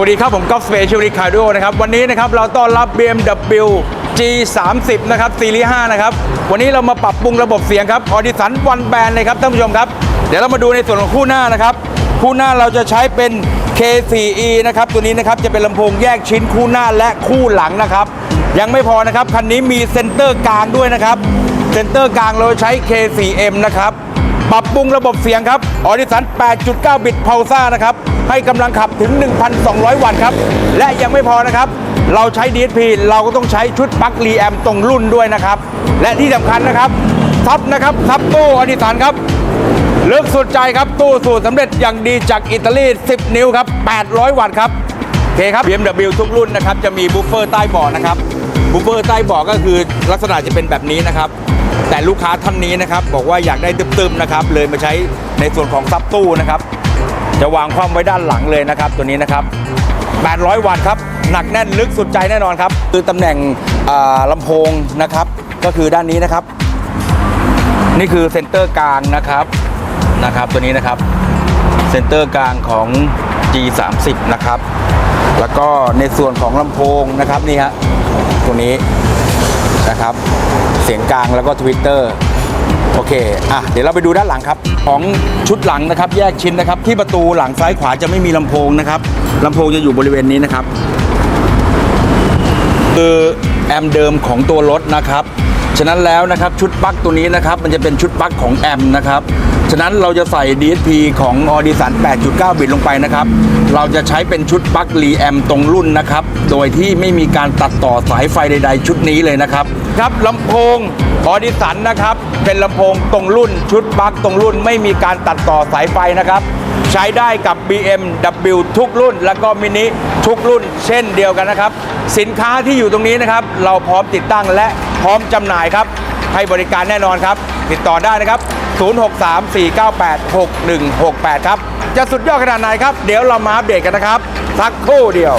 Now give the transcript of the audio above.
วัสดีครับผมก๊อฟสเปเชียลริคาร์โดนะครับ วันนี้นะครับเราต้อนรับ BMW G30 นะครับซีรีส์5นะครับ วันนี้เรามาปรับปรุงระบบเสียงครับออดิสันวันแบนเลยครับท่านผู้ชมครับ เดี๋ยวเรามาดูในส่วนของคู่หน้านะครับ คู่หน้าเราจะใช้เป็น K4E นะครับ ตัวนี้นะครับจะเป็นลำโพงแยกชิ้นคู่หน้าและคู่หลังนะครับ ยังไม่พอนะครับ คันนี้มีเซนเตอร์กลางด้วยนะครับ เซนเตอร์กลางเราใช้ K4M นะครับ ปรับปรุงระบบเสียงครับออดิสัน 8.9 บิตพาวซ่านะครับ ให้กำลังขับถึง 1,200 วัตต์ครับ และยังไม่พอนะครับ เราใช้ DSP เราก็ต้องใช้ชุดปลั๊กรีแอมตรงรุ่นด้วยนะครับ และที่สำคัญนะครับ ซับนะครับ ซับตู้ออดิสันครับเลึกสุดใจครับ ตู้สูตรสำเร็จอย่างดีจากอิตาลี 10 นิ้วครับ 800 วัตต์ครับโอเคครับ BMW ทุกรุ่นนะครับ จะมีบูฟเฟอร์ใต้เบาะนะครับบูฟเฟอร์ใต้เบาะก็คือลักษณะจะเป็นแบบนี้นะครับ แต่ลูกค้าท่านนี้นะครับบอกว่าอยากได้ตึมๆนะครับเลยมาใช้ในส่วนของซับตู้นะครับ จะวางความไว้ด้านหลังเลยนะครับตัวนี้นะครับ 800 วัตต์ครับหนักแน่นลึกสุดใจแน่นอนครับ คือตำแหน่งลำโพงนะครับ ก็คือด้านนี้นะครับ นี่คือเซนเตอร์กลางนะครับนะครับ ตัวนี้นะครับเซนเตอร์กลางของ G30 นะครับ แล้วก็ในส่วนของลำโพงนะครับนี่ฮะตัวนี้ นะครับ เสียงกลางแล้วก็ทวิตเตอร์โอเค อะ เดี๋ยวเราไปดูด้านหลังครับ ของชุดหลังนะครับ แยกชิ้นนะครับ ที่ประตูหลังซ้ายขวาจะไม่มีลำโพงนะครับลำโพงจะอยู่บริเวณนี้นะครับ คือแอมเดิมของตัวรถนะครับ ฉะนั้นแล้วนะครับชุดปลั๊กตัวนี้นะครับมันจะเป็นชุดปลั๊กของแอมนะครับฉะนั้นเราจะใส่ DSP ของ a u d i s a n 8.9 บิตลงไปนะครับ เราจะใช้เป็นชุดปลั๊กรีแอมตรงรุ่นนะครับ โดยที่ไม่มีการตัดต่อสายไฟใด ๆ ชุดนี้เลยนะครับ ครับลำโพงออดิสันนะครับ เป็นลำโพงตรงรุ่นชุดปลั๊กตรงรุ่นไม่มีการตัดต่อสายไฟนะครับ ใช้ได้กับ BMW ทุกรุ่น แล้วก็มินิทุกรุ่น เช่นเดียวกันนะครับ สินค้าที่อยู่ตรงนี้นะครับ เราพร้อมติดตั้งและพร้อมจำหน่ายครับ ให้บริการแน่นอนครับ ติดต่อได้นะครับ 063-498-6168 ครับ จะสุดยอดขนาดไหนครับ เดี๋ยวเรามาอัปเดตกันนะครับ สักครู่เดียว